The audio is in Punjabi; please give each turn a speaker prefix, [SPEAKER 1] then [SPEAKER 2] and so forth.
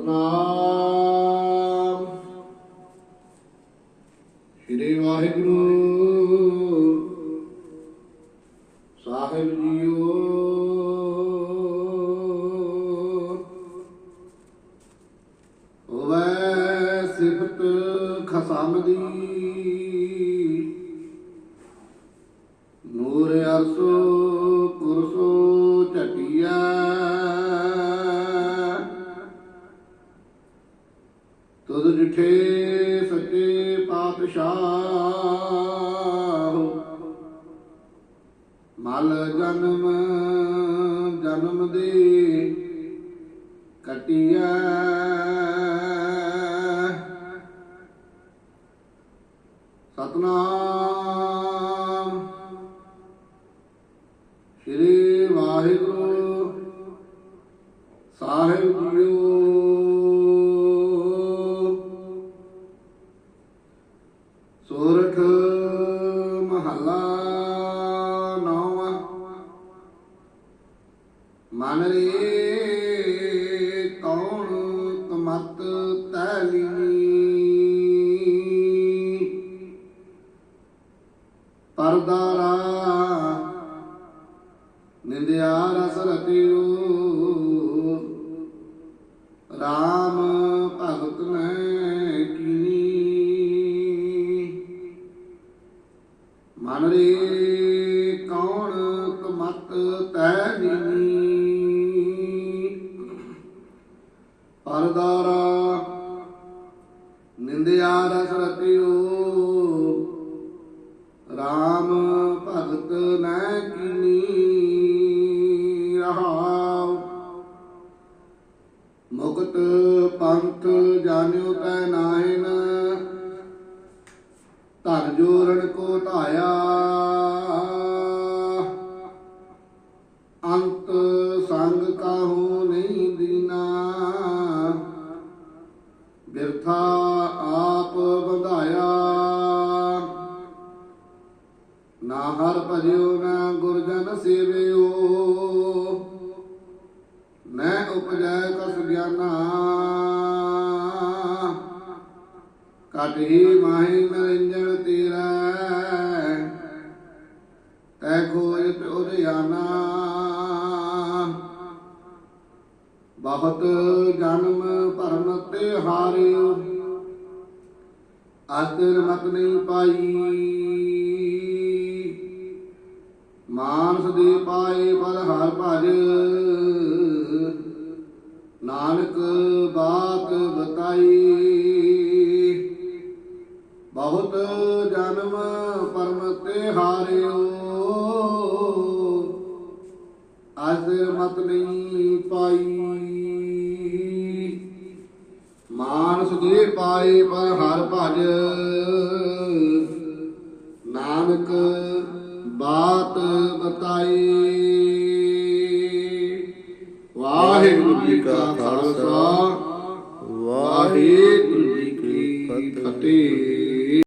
[SPEAKER 1] ਸਤਨਾਮ ਸ੍ਰੀ ਵਾਹਿਗੁਰੂ ਸਾਹਿਬ ਜੀਓ। ਹੋਵੇ ਸਿਫਤ ਖਸਮ ਦੀ ਨੂਰ ਅਰਸੋ ਤੁਧ ਸੱਚੇ ਪਾਤਸ਼ਾਹ। ਮਲ ਜਨਮ ਜਨਮ ਦੇ ਕਟਿਆ ਸਤਨਾਮ। ਸ੍ਰੀ ਵਾਹਿਗੁਰੂ ਮਨ ਰੇ ਕੌਣ ਕਮਤ ਤੈਲੀ ਪਰਦਾਰਾ ਨਿੰਦਿਆ ਰਸ ਰਤਿਓ ਰਾਮ ਭਗਤ ਨੇ ਕੀਨੀ। ਮਨ ਰੇ ਤੈ ਨੀਨੀ ਪਰਦਾਰਾ ਨਿੰਦਿਆ ਰਸ ਰਤਿਓ ਰਾਮ ਭਗਤ ਨੈ ਕੀਨੀ ਰਹਾਉ। ਮੁਕਤ ਪੰਥ ਜਾਣਿਓ ਤੈ ਨਾਹਿਨ ਧਨ ਜੋਰਣ ਕੋ ਧਾਇਆ ਨਾ ਹਰ ਭਜਿਓ, ਨਾ ਗੁਰਜਨ ਸੇਵਿਓ। ਮੈਂ ਉਪਜੈ ਕਸ ਗਿਆਨਾ। ਕਟਹੀ ਮਾਹੀ ਨਰਿੰਜਨ ਤੇਰਾ। ਤੈ ਖੋਜ ਤੁਰਿਆਨਾ ਬਹੁਤ ਜਨਮ ਭਰਮ ਤੇ ਹਾਰਿਓ। ਅਸਰ ਮਤ ਨਹੀਂ ਪਾਈ। ਮਾਨਸ ਦੇ ਪਾਏ ਪਰ ਹਰ ਭਜ। ਨਾਨਕ ਬਾਤ ਬਤਾਈ। ਬਹੁਤ ਜਨਮ ਪਰਮ ਤੇ ਹਾਰਿਓ। ਅਸਰ ਮਤ ਨਹੀਂ ਪਾਈ। ਮਾਨਸ ਦੇ ਪਾਏ ਪਰ ਹਰ ਭਜ। ਨਾਨਕ ਬਾਤ ਬਤਾਈ। ਵਾਹਿਗੁਰੂ ਜੀ ਕਾ ਖਾਲਸਾ ਵਾਹਿਗੁਰੂ ਜੀ ਕੀ ਫਤਿਹ।